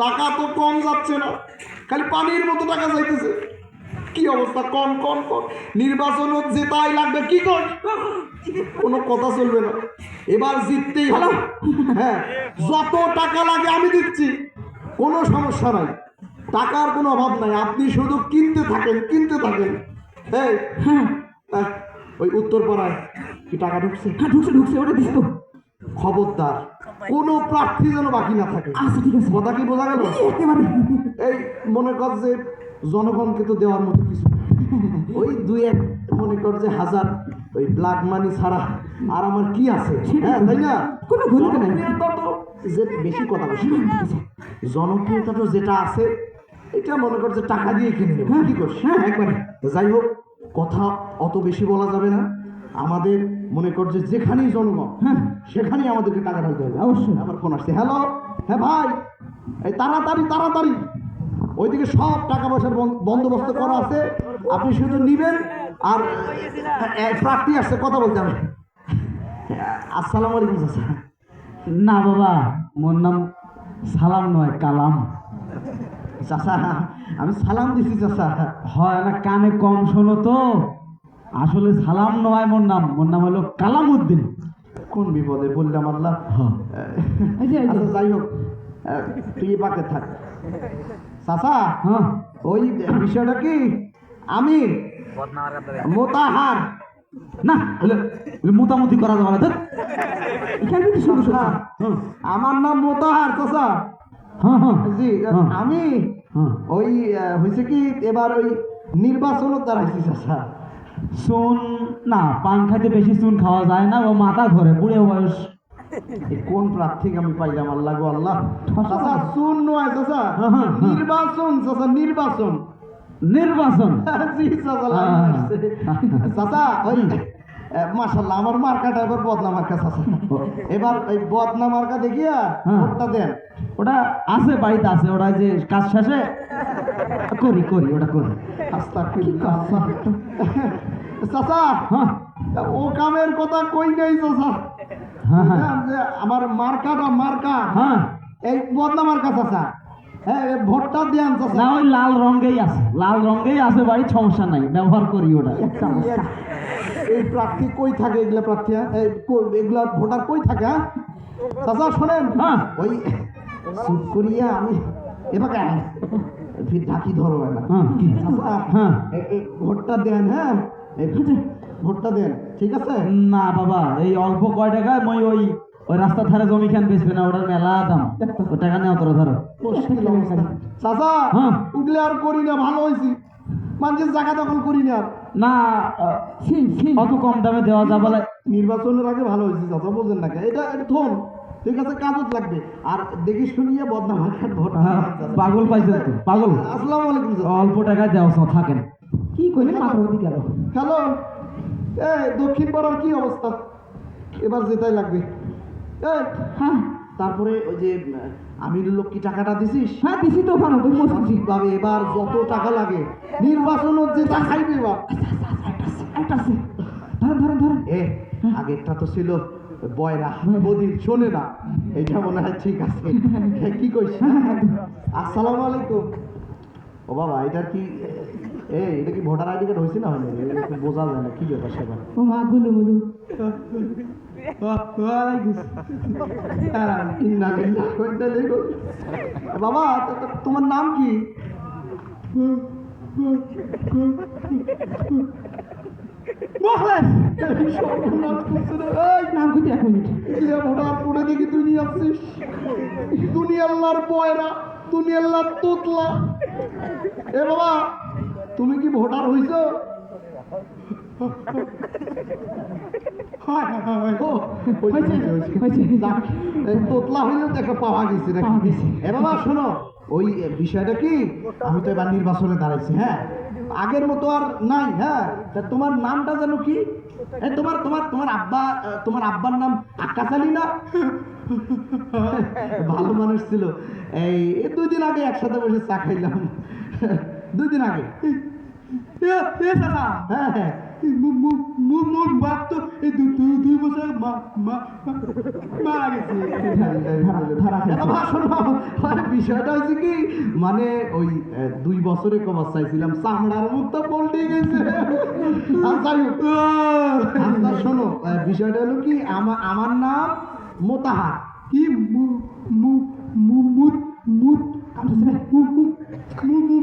টাকা তো কম যাচ্ছে না। খালি পানির মতো টাকা যাইতেছে। কি অবস্থা? কম কম কম নির্বাচন হচ্ছে জেতাই লাগবে কি কর? কোনো কথা চলবে না। এবার জিততেই হলো। হ্যাঁ যত টাকা লাগে আমি দিচ্ছি। কোনো সমস্যা নাই। টাকার কোনো অভাব নাই। আপনি শুধু কিনতে থাকেন কিনতে থাকেন। এই হ্যাঁ ওই উত্তরপাড়ায় কি টাকা ঢুকছে? হ্যাঁ ঢুকছে ঢুকছে ওটা দিস তো। খবরদার। কোনো প্রার্থী যেন বাকি না থাকে। আচ্ছা ঠিক আছে। কথা কি বোঝা গেল? এই মনে কর যে জনগণকে তো দেওয়ার মতো কিছু ওই দুই এক মনে কর যে হাজার ওই ব্ল্যাক মানি ছাড়া আর আমার কি আছে? হ্যাঁ তাই না? কোনো ভূমিকা নাই। যে বেশি কথা বেশি জনপ্রিয়তা তো যেটা আছে এটা মনে কর যে টাকা দিয়ে কিনে নেব। কি হ্যাঁ একবারে। যাই হোক কথা অত বেশি বলা যাবে না। আমাদের মনে করছে যেখানেই জনগণ হ্যাঁ। সেখানেই আমাদেরকে টাকা ঢালতে হবে। অবশ্যই। আমার ফোন আসছে। হ্যালো হ্যাঁ ভাই। এই তাড়াতাড়ি তাড়াতাড়ি। ওইদিকে সব টাকা পয়সার বন- বন্দোবস্ত করা আছে। আপনি শুধু নিবেন আর প্রার্থী আসছে কথা বলতে হবে। আসসালাম আলাইকুম চাচা না বাবা মোর নাম সালাম নয় কালাম। চাচা আমি সালাম দিছি চাচা। হয় না কানে কম শোনো তো। আসলে সালাম নয় মোর নাম। মোর নাম হলো কালাম উদ্দিন কোন বিপদে বললাম আল্লাহ? হ্যাঁ। যে। আচ্ছা যাই হোক তুই পাকে থাক। চাচা হ্যাঁ। ওই বিষয়টা কি? আমি মোতাহার। না হলে হলে করা যাবে না এখানে শুরু আমার নাম মোতাহার চাচা। হ্যাঁ হ্যাঁ। জি হ্যাঁ। আমি হ্যাঁ। ওই হয়েছে কি এবার ওই নির্বাচনও দাঁড়াইছি চাচা। চুন না পান খাইতে বেশি চুন খাওয়া যায় না ও মাথা ঘরে বুড়ে বয়স। কোন প্রার্থী আমি পাইলাম আল্লাহ গো আল্লাহ। চাচা শুন নয় চাচা। হ্যাঁ, হ্যাঁ। নির্বাচন চাচা নির্বাচন। নির্বাচন। জি চাচা লাইন হ্যাঁ। চাচা ওই মাশাল্লাহ আমার মার্কাটা এবার বদনা মার্কা চাচা। এবার ওই বদনা মার্কা দেখিয়া হ্যাঁ। দেন। ওটা আছে বাড়িতে আছে ওটা যে কাজ শেষে? করি করি ওটা করি। আস্তাগফিরুল্লাহ। চাচা! হ্যাঁ। ও কামের কথা কই নাই চাচা? হ্যাঁ হ্যাঁ। আমার মার্কাটা মার্কা। হ্যাঁ। এই বদনা মার্কা চাচা। হ্যাঁ ভোটটা দেন চাচা। না ওই লাল রঙেই আছে। লাল রঙেই আছে বাড়ি সমস্যা নাই। ব্যবহার করি ওটা। এই প্রার্থী কই থাকে এগুলা প্রার্থী এগুলা ভোটার কই থাকে চাচা শোনেন। হ্যাঁ। ওই চুপ করিয়া আমি এবার ফির ঢাকি ধরো না ভোটটা দেন হ্যাঁ ভোটটা দেন ঠিক আছে না বাবা এই অল্প কয় টাকায় মই ওই ওই রাস্তার ধারে জমি খান বেচবে না ওটার মেলা দাম। টাকা নেওয়া তোরা ধরো। চাচা হ্যাঁ। উগলে আর করি না ভালো হয়েছি মানুষের জায়গা দখল করি না আর। না অত কম দামে দেওয়া যাবে। নির্বাচনের আগে ভালো হয়েছে চাচা বোঝেন না এটা এটা থম ঠিক আছে কাগজ লাগবে। আর দেখি শুনিয়ে বদনাম ভোট। হ্যাঁ, পাগল পাইছেন তো পাগল। আসসালামু আলাইকুম অল্প টাকায় দেওয়া সব থাকেন। কি কইলেন মাথাপতি গেল? হ্যালো এ দক্ষিণ পাড়ার কি অবস্থা? এবার যেটাই লাগবে। এই, হ্যাঁ। তারপরে ওই যে আমির লোক কি টাকাটা দিছিস? হ্যাঁ দিছি তো ওখানে তুই মসজিদ সঠিকভাবে এবার যত টাকা লাগে নির্বাচন যেটা খাইবে এবার। একটা আছে। ধরেন ধরেন ধরেন। এ আগেরটা তো ছিল। বয়রা বদির শোনে না। এটা মনে হয় ঠিক আছে। কি কইস? আসসালামু আলাইকুম। ও বাবা এটা কি এ এটা কি ভোটার আইডি কার্ড হয়েছে না হয়নি? বোঝা যায় না কি ব্যাপার সেবার ও মা গুলু গুলু। বাবা তোমার নাম কি? এই সর্বনাশ মিনিট ইলিয়া ভোটার দেখি তুই নিয়ে আসছিস দুনিয়াল্লার দুনিয়াল্লার তোতলা। এ বাবা তুমি কি ভোটার হইছ? তোতলা হইলেও তো একটা পাওয়া গেছে নাকি? এ বাবা শোনো ওই বিষয়টা কি? আমি তো এবার নির্বাচনে দাঁড়াইছি হ্যাঁ? আগের মতো আর নাই হ্যাঁ? তোমার নামটা যেন কি? তোমার তোমার তোমার আব্বা তোমার আব্বার নাম আকাশ আলী না? ভালো মানুষ ছিল। এই দুই দিন আগে একসাথে বসে চা খাইলাম। দুই দিন আগে। হ্যাঁ হ্যাঁ। মোর বাপ তো এই দুই বছর মা- মা- মারা গেছে। বিষয়টা হচ্ছে কি মানে ওই দুই বছরে কবার চাইছিলাম চামড়ার মুখ তো পল্টে গেছে। আচ্ছা শোনো বিষয়টা হলো কি আমার আমার নাম মোতাহার। কি? মু- মু- মু- মুত মুত